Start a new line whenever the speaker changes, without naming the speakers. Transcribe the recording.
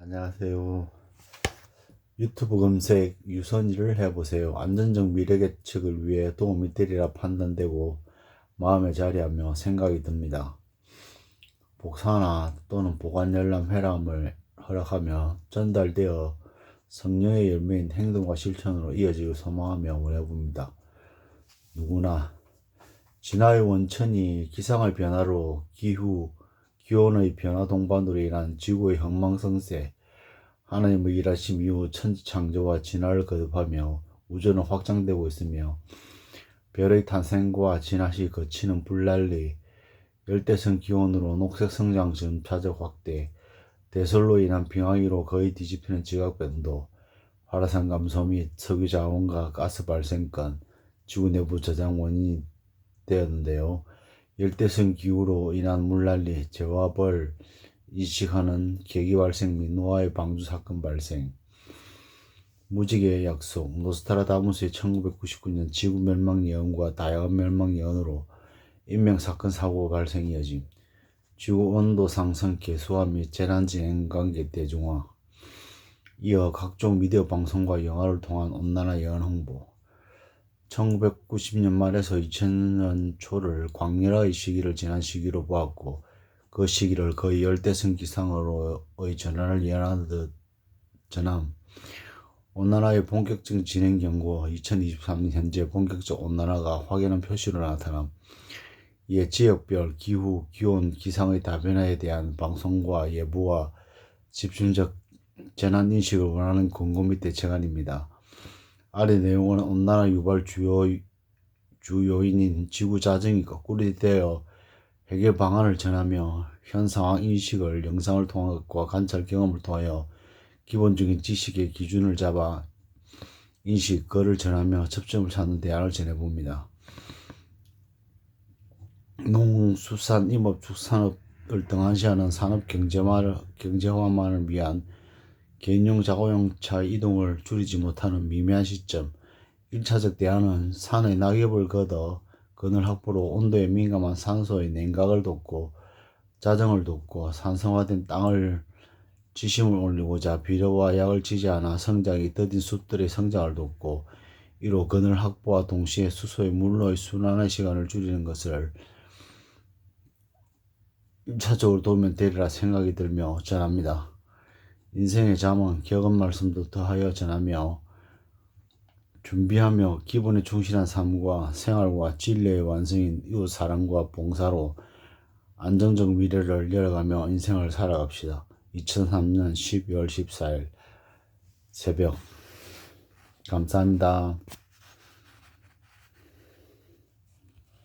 안녕하세요. 유튜브 검색 유선일을 해보세요. 안전적 미래 계측을 위해 도움이 되리라 판단되고 마음에 자리하며 생각이 듭니다. 복사나 또는 보관 열람 회람을 허락하며 전달되어 성령의 열매인 행동과 실천으로 이어지길 소망하며 원해봅니다. 누구나 진화의 원천이 기상의 변화로 기후, 기온의 변화 동반으로 인한 지구의 흥망성쇠, 하나님의 일하심 이후 천지 창조와 진화를 거듭하며 우주는 확장되고 있으며 별의 탄생과 진화 시 거치는 불난리, 열대성 기온으로 녹색 성장 점차적 확대, 대설로 인한 빙하기로 거의 뒤집히는 지각 변도, 화라산 감소 및 석유 자원과 가스 발생 건, 지구 내부 저장 원인이 되었는데요. 열대성 기후로 인한 물난리, 재와 벌, 이식하는 계기 발생 및 노아의 방주 사건 발생, 무지개의 약속, 노스트라다무스의 1999년 지구 멸망 예언과 다양한 멸망 예언으로 인명 사건 사고 발생 이어짐, 지구 온도 상승 개수화 및 재난 진행 관계 대중화, 이어 각종 미디어 방송과 영화를 통한 온난화 예언 홍보, 1990년 말에서 2000년 초를 광열의 시기를 지난 시기로 보았고 그 시기를 거의 열대성 기상으로의 전환을 예언하듯 전함. 온난화의 본격적인 진행 경고 2023년 현재 본격적 온난화가 확연한 표시로 나타남. 이에 지역별 기후, 기온, 기상의 다변화에 대한 방송과 예보와 집중적 재난 인식을 원하는 권고 및 대책안입니다. 아래 내용은 온난화 유발 주요, 주 요인인 지구 자정이 거꾸로 되어 해결 방안을 전하며 현 상황 인식을 영상을 통한 것과 관찰 경험을 통하여 기본적인 지식의 기준을 잡아 인식, 그를 전하며 접점을 찾는 대안을 전해봅니다. 농, 수산, 임업, 축산업을 등한시하는 산업 경제화만을 위한 개인용 자고용차 이동을 줄이지 못하는 미미한 시점. 1차적 대안은 산의 낙엽을 걷어 그늘 확보로 온도에 민감한 산소의 냉각을 돕고 자정을 돕고 산성화된 땅을 지심을 올리고자 비료와 약을 지지 않아 성장이 더딘 숲들의 성장을 돕고 이로 그늘 확보와 동시에 수소의 물로의 순환의 시간을 줄이는 것을 1차적으로 도우면 되리라 생각이 들며 전합니다. 인생의 잠은 격언 말씀도 더하여 전하며 준비하며 기본에 충실한 삶과 생활과 진리의 완성인 이웃 사랑과 봉사로 안정적 미래를 열어가며 인생을 살아갑시다. 2003년 12월 14일 새벽 감사합니다.